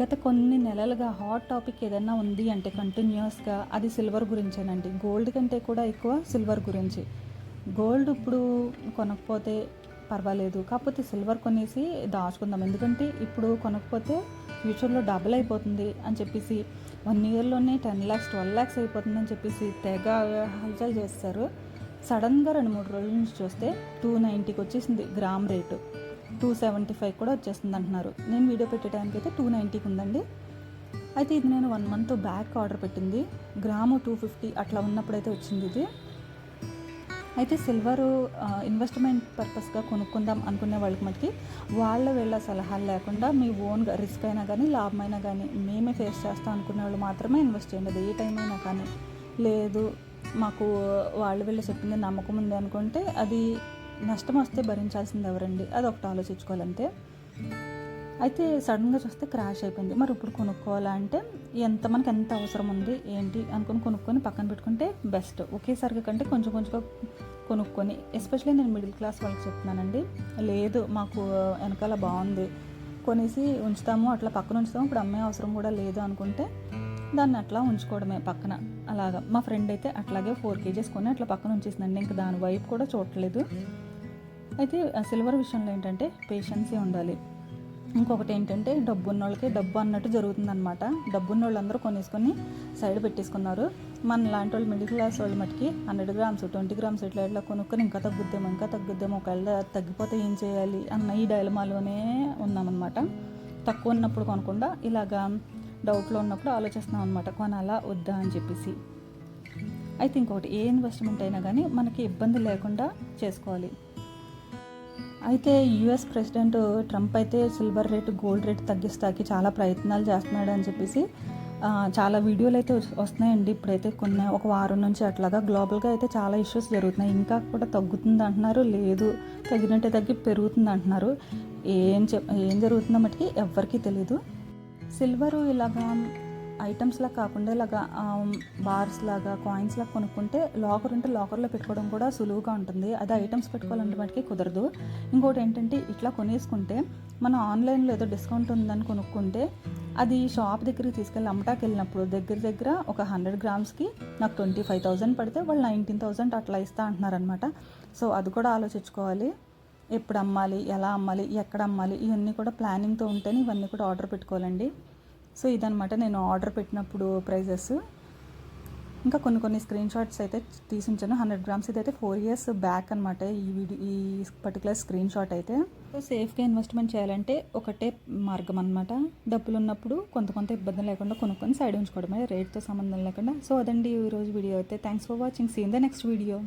గత కొన్ని నెలలుగా హాట్ టాపిక్ ఏదైనా ఉంది అంటే కంటిన్యూస్గా అది సిల్వర్ గురించేనండి. గోల్డ్ కంటే కూడా ఎక్కువ సిల్వర్ గురించి. గోల్డ్ ఇప్పుడు కొనకపోతే పర్వాలేదు. కాకపోతే సిల్వర్ కొనేసి దాచుకుందాం. ఎందుకంటే ఇప్పుడు కొనకపోతే ఫ్యూచర్లో డబుల్ అయిపోతుంది అని చెప్పేసి వన్ ఇయర్లోనే టెన్ ల్యాక్స్ ట్వెల్వ్ ల్యాక్స్ అయిపోతుంది అని చెప్పేసి తెగ హల్చల్ చేస్తారు. సడన్గా రెండు మూడు రోజుల నుంచి చూస్తే టూ నైంటీకి వచ్చేసింది gram rate. Two seventy five కూడా వచ్చేస్తుంది అంటున్నారు. నేను వీడియో పెట్టే టైంకి అయితే టూ నైంటీకి ఉందండి. అయితే ఇది నేను వన్ మంత్ బ్యాక్ ఆర్డర్ పెట్టింది. గ్రాము టూ ఫిఫ్టీ అట్లా ఉన్నప్పుడైతే వచ్చింది ఇది. అయితే సిల్వర్ ఇన్వెస్ట్మెంట్ పర్పస్గా కొనుక్కుందాం అనుకునే వాళ్ళకి మటుకి వాళ్ళ వీళ్ళ సలహాలు లేకుండా మీ ఓన్గా రిస్క్ అయినా కానీ లాభమైనా కానీ మేమే ఫేస్ చేస్తాం అనుకునే వాళ్ళు మాత్రమే ఇన్వెస్ట్ చేయండి. అది ఏ టైం అయినా కానీ. లేదు మాకు వాళ్ళు వీళ్ళు చెప్పింది నమ్మకం ఉంది అనుకుంటే అది నష్టం వస్తే భరించాల్సింది ఎవరండి అది ఒకటి ఆలోచించుకోవాలంతే. అయితే సడన్గా చూస్తే క్రాష్ అయిపోయింది. మరి ఇప్పుడు కొనుక్కోవాలా అంటే ఎంత మనకి ఎంత అవసరం ఉంది ఏంటి అనుకుని కొనుక్కొని పక్కన పెట్టుకుంటే బెస్ట్. ఒకేసారిగా కంటే కొంచెం కొంచెంగా కొనుక్కొని ఎస్పెషల్లీ నేను మిడిల్ క్లాస్ వాళ్ళకి చెప్తున్నానండి లేదు మాకు వెనకాల బాగుంది కొనేసి ఉంచుతాము అట్లా పక్కన ఉంచుతాము ఇప్పుడు అమ్మే అవసరం కూడా లేదు అనుకుంటే దాన్ని అట్లా ఉంచుకోవడమే పక్కన. అలాగా. మా ఫ్రెండ్ అయితే అట్లాగే ఫోర్ కేజీస్ కొని అట్లా పక్కన ఉంచేసిందండి. ఇంకా దాని వైపు కూడా చూడట్లేదు. అయితే సిల్వర్ విషయంలో ఏంటంటే పేషెన్సీ ఉండాలి. ఇంకొకటి ఏంటంటే డబ్బు ఉన్న వాళ్ళకి డబ్బు అన్నట్టు జరుగుతుందన్నమాట. డబ్బు ఉన్న వాళ్ళందరూ కొనేసుకొని సైడ్ పెట్టేసుకున్నారు. మన లాంటి వాళ్ళు మిడిల్ క్లాస్ వాళ్ళు మటుకి హండ్రెడ్ గ్రామ్స్ ట్వంటీ గ్రామ్స్ ఇట్లా ఇట్లా కొనుక్కొని ఇంకా తగ్గుద్దాము ఇంకా తగ్గుద్దేమో ఒకవేళ తగ్గిపోతే ఏం చేయాలి అన్న ఈ డైలమాలోనే ఉన్నామన్నమాట. తక్కువ ఉన్నప్పుడు కొనకుండా ఇలాగా డౌట్లో ఉన్నప్పుడు ఆలోచిస్తున్నాం అనమాట కొనాలా వద్దా అని చెప్పేసి. అయితే ఇంకొకటి ఏ ఇన్వెస్ట్మెంట్ అయినా కానీ మనకి ఇబ్బంది లేకుండా చేసుకోవాలి. అయితే యుఎస్ ప్రెసిడెంట్ ట్రంప్ అయితే సిల్వర్ రేట్ గోల్డ్ రేట్ తగ్గిస్తాకి చాలా ప్రయత్నాలు చేస్తున్నాడు అని చెప్పేసి చాలా వీడియోలు అయితే వస్తున్నాయండి. ఇప్పుడైతే కొన్ని ఒక వారం నుంచి అట్లాగా గ్లోబల్గా అయితే చాలా ఇష్యూస్ జరుగుతున్నాయి. ఇంకా కూడా తగ్గుతుంది అంటున్నారు. లేదు తగ్గినట్టే తగ్గి పెరుగుతుంది అంటున్నారు. ఏం చెప్ ఏం జరుగుతుందో మటుకి ఎవ్వరికీ తెలీదు. సిల్వరు ఇలాగా ఐటమ్స్ లా కాకుండా ఇలాగా బార్స్ లాగా కాయిన్స్ లాగా కొనుక్కుంటే లాకర్ ఉంటే లాకర్లో పెట్టుకోవడం కూడా సులువుగా ఉంటుంది. అదే ఐటమ్స్ పెట్టుకోవాలంటే వాటికి కుదరదు. ఇంకోటి ఏంటంటే ఇట్లా కొనేసుకుంటే మనం ఆన్లైన్లో ఏదో డిస్కౌంట్ ఉందని కొనుక్కుంటే అది షాప్ దగ్గరికి తీసుకెళ్ళి అమ్మటాకి వెళ్ళినప్పుడు దగ్గర దగ్గర ఒక హండ్రెడ్ గ్రామ్స్కి నాకు ట్వంటీ ఫైవ్ థౌజండ్ పడితే వాళ్ళు నైన్టీన్ థౌజండ్ అట్లా ఇస్తా అంటున్నారనమాట సో అది కూడా ఆలోచించుకోవాలి. ఎప్పుడు అమ్మాలి ఎలా అమ్మాలి ఎక్కడ అమ్మాలి ఇవన్నీ కూడా ప్లానింగ్తో ఉంటేనే ఇవన్నీ కూడా ఆర్డర్ పెట్టుకోవాలండి. సో ఇదనమాట నేను ఆర్డర్ పెట్టినప్పుడు ప్రైజెస్. ఇంకా కొన్ని కొన్ని స్క్రీన్ షాట్స్ అయితే తీసి ఉంచాను హండ్రెడ్ గ్రామ్స్ ఇదైతే ఫోర్ ఇయర్స్ బ్యాక్ అనమాట ఈ వీడియో ఈ పర్టికులర్ స్క్రీన్ షాట్ అయితే. సో సేఫ్గా ఇన్వెస్ట్మెంట్ చేయాలంటే ఒకటే మార్గం అనమాట డబ్బులు ఉన్నప్పుడు కొంత కొంత ఇబ్బంది లేకుండా కొనుక్కొని సైడ్ ఉంచుకోవడమే రేట్తో సంబంధం లేకుండా. సో అదండి ఈరోజు వీడియో అయితే. Thanks for watching. See in the next video.